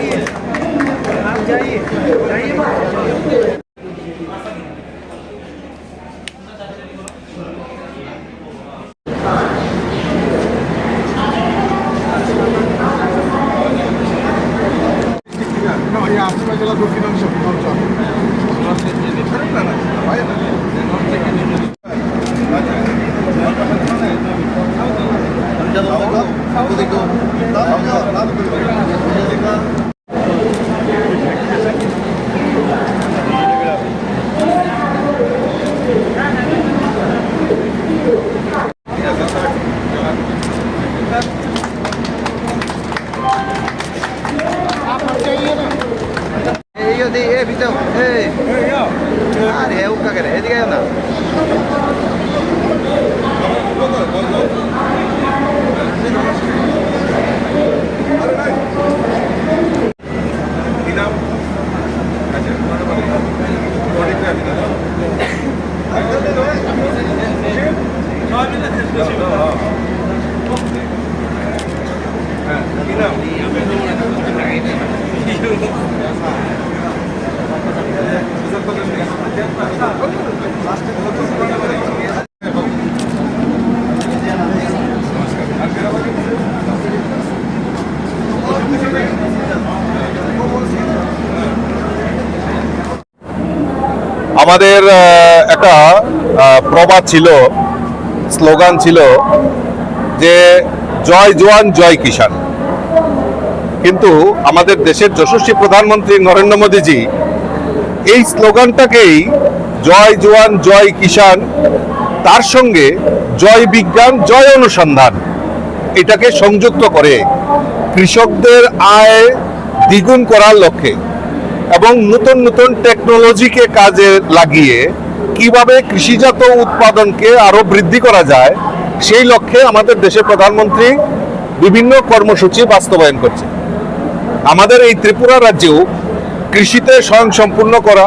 No, yeah, I'm going to go to the এই যদি এ ভিতর এই আরে ও কাকে রে এদিকে আয় না আমাদের একটা প্রবাদ ছিল, স্লোগান ছিল যে জয় জোয়ান, জয় কিষান কিন্তু আমাদের দেশের যশস্বী প্রধানমন্ত্রী নরেন্দ্র মোদীজি এই স্লোগানটাকেই জয় জোয়ান, জয় কিষান তার সঙ্গে জয় বিজ্ঞান, জয় অনুসন্ধান এটাকে সংযুক্ত করে কৃষকদের আয় দ্বিগুণ করার লক্ষ্যে এবং নতুন নতুন টেকনোলজিকে কাজে লাগিয়ে কীভাবে কৃষিজাত উৎপাদনকে আরও বৃদ্ধি করা যায়, সেই লক্ষ্যে আমাদের দেশের প্রধানমন্ত্রী বিভিন্ন কর্মসূচি বাস্তবায়ন করছে আমাদের এই ত্রিপুরা রাজ্যেও কৃষিতে স্বয়ংসম্পূর্ণ করা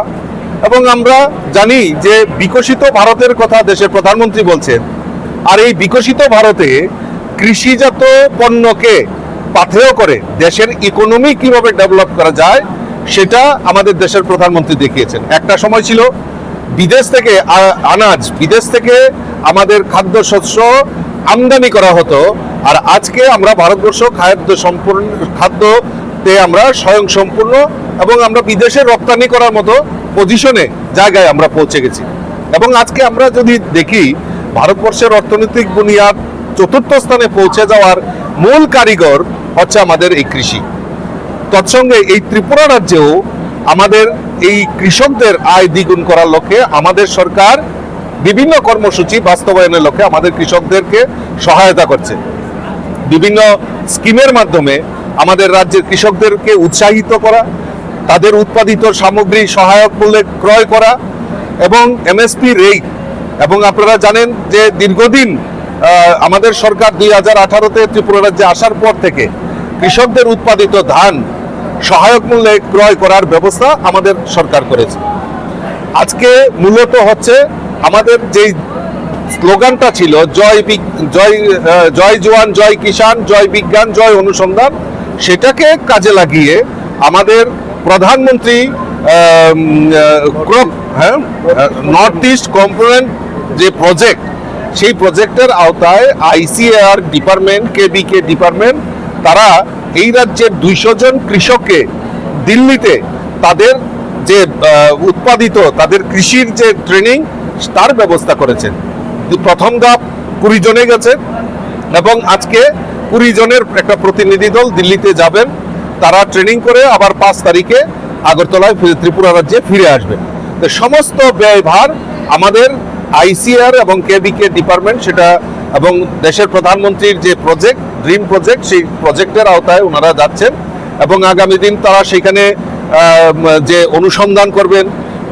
এবং আমরা জানি যে বিকশিত ভারতের কথা দেশের প্রধানমন্ত্রী বলছেন, আর এই বিকশিত ভারতে কৃষিজাত পণ্যকে পাথেয় করে দেশের ইকোনমি কীভাবে ডেভেলপ করা যায় সেটা আমাদের দেশের প্রধানমন্ত্রী দেখিয়েছেন। একটা সময় ছিল বিদেশ থেকে আনাজ, বিদেশ থেকে আমাদের খাদ্যশস্য আমদানি করা হতো, আর আজকে আমরা ভারতবর্ষ খাদ্য সম্পূর্ণ খাদ্যতে আমরা স্বয়ং সম্পূর্ণ এবং আমরা বিদেশে রপ্তানি করার মতো পজিশনে জায়গায় আমরা পৌঁছে গেছি। এবং আজকে আমরা যদি দেখি, ভারতবর্ষের অর্থনৈতিক বুনিয়াদ চতুর্থ স্থানে পৌঁছে যাওয়ার মূল কারিগর হচ্ছে আমাদের এই কৃষি। তৎসঙ্গে এই ত্রিপুরা রাজ্যেও আমাদের এই কৃষকদের আয় দ্বিগুণ করার লক্ষ্যে আমাদের সরকার বিভিন্ন কর্মসূচি বাস্তবায়নের লক্ষ্যে আমাদের কৃষকদেরকে সহায়তা করছে। বিভিন্ন স্কিমের মাধ্যমে আমাদের রাজ্যের কৃষকদেরকে উৎসাহিত করা, তাদের উৎপাদিত সামগ্রী সহায়ক মূল্যে ক্রয় করা এবং এমএসপি রেট এবং আপনারা জানেন যে দীর্ঘদিন আমাদের সরকার দুই হাজার আঠারোতে ত্রিপুরা রাজ্যে আসার পর থেকে কৃষকদের উৎপাদিত ধান সহায়ক মূল্যে ক্রয় করার ব্যবস্থা আমাদের সরকার করেছে। আজকে মূলত হচ্ছে আমাদের যেই স্লোগানটা ছিল, জয় জয় জয় জওয়ান, জয় কিষান জয় বিজ্ঞান, জয় অনুসন্ধান সেটাকে কাজে লাগিয়ে আমাদের প্রধানমন্ত্রী ক্রপ হ্যাঁ নর্থ ইস্ট কম্পোনেন্ট যে প্রজেক্ট সেই প্রজেক্টের আওতায় আইসিএআর ডিপার্টমেন্ট কেবিকে ডিপার্টমেন্ট তারা এই রাজ্যের দুইশো জন কৃষককে দিল্লিতে তাদের যে উৎপাদিত, তাদের কৃষির যে ট্রেনিং তার ব্যবস্থা করেছেন। প্রথম ধাপ কুড়ি জনে গেছে এবং আজকে কুড়ি জনের একটা প্রতিনিধি দল দিল্লিতে যাবেন। তারা ট্রেনিং করে আবার পাঁচ তারিখে আগরতলায় ত্রিপুরা রাজ্যে ফিরে আসবেন। তো সমস্ত ব্যয়ভার আমাদের আইসিআর এবং কেবিকে ডিপার্টমেন্ট সেটা এবং দেশের প্রধানমন্ত্রীর যে প্রজেক্ট ড্রিম প্রজেক্ট সেই প্রজেক্টের আওতায় ওনারা যাচ্ছেন এবং আগামী দিন তারা সেখানে যে অনুসন্ধান করবেন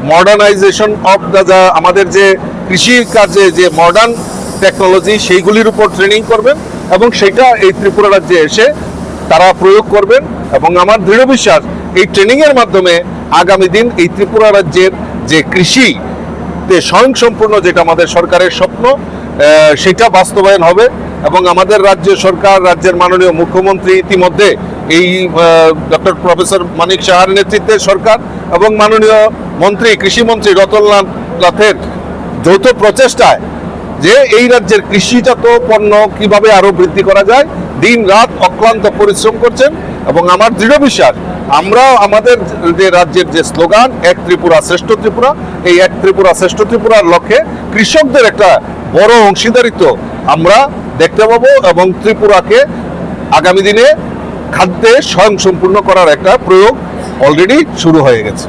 মডার্নাইজেশন অফ দ্য আমাদের যে কৃষির কাজে যে মডার্ন টেকনোলজি সেইগুলির উপর ট্রেনিং করবেন এবং সেটা এই ত্রিপুরা রাজ্যে এসে তারা প্রয়োগ করবেন এবং আমার দৃঢ় বিশ্বাস, এই ট্রেনিংয়ের মাধ্যমে আগামী দিন এই ত্রিপুরা রাজ্যের যে কৃষি তে স্বয়ংসম্পূর্ণ যেটা আমাদের সরকারের স্বপ্ন সেটা বাস্তবায়ন হবে এবং আমাদের রাজ্য সরকার, রাজ্যের মাননীয় মুখ্যমন্ত্রী ইতিমধ্যে এই ডক্টর প্রফেসর মানিক সাহার নেতৃত্বের সরকার এবং মাননীয় মন্ত্রী, কৃষিমন্ত্রী রতনলাল নাথের যৌথ প্রচেষ্টায় যে এই রাজ্যের কৃষিজাত পণ্য কীভাবে আরও বৃদ্ধি করা যায়, দিন রাত অক্লান্ত পরিশ্রম করছেন এবং আমার দৃঢ় বিশ্বাস, আমরা আমাদের যে রাজ্যের যে স্লোগান, এক ত্রিপুরা শ্রেষ্ঠ ত্রিপুরা, এই এক ত্রিপুরা শ্রেষ্ঠ ত্রিপুরার লক্ষ্যে কৃষকদের একটা বড় অংশীদারিত্ব আমরা দেখতে পাবো এবং ত্রিপুরাকে আগামী দিনে খাদ্যে স্বয়ংসম্পূর্ণ করার একটা প্রয়োগ অলরেডি শুরু হয়ে গেছে।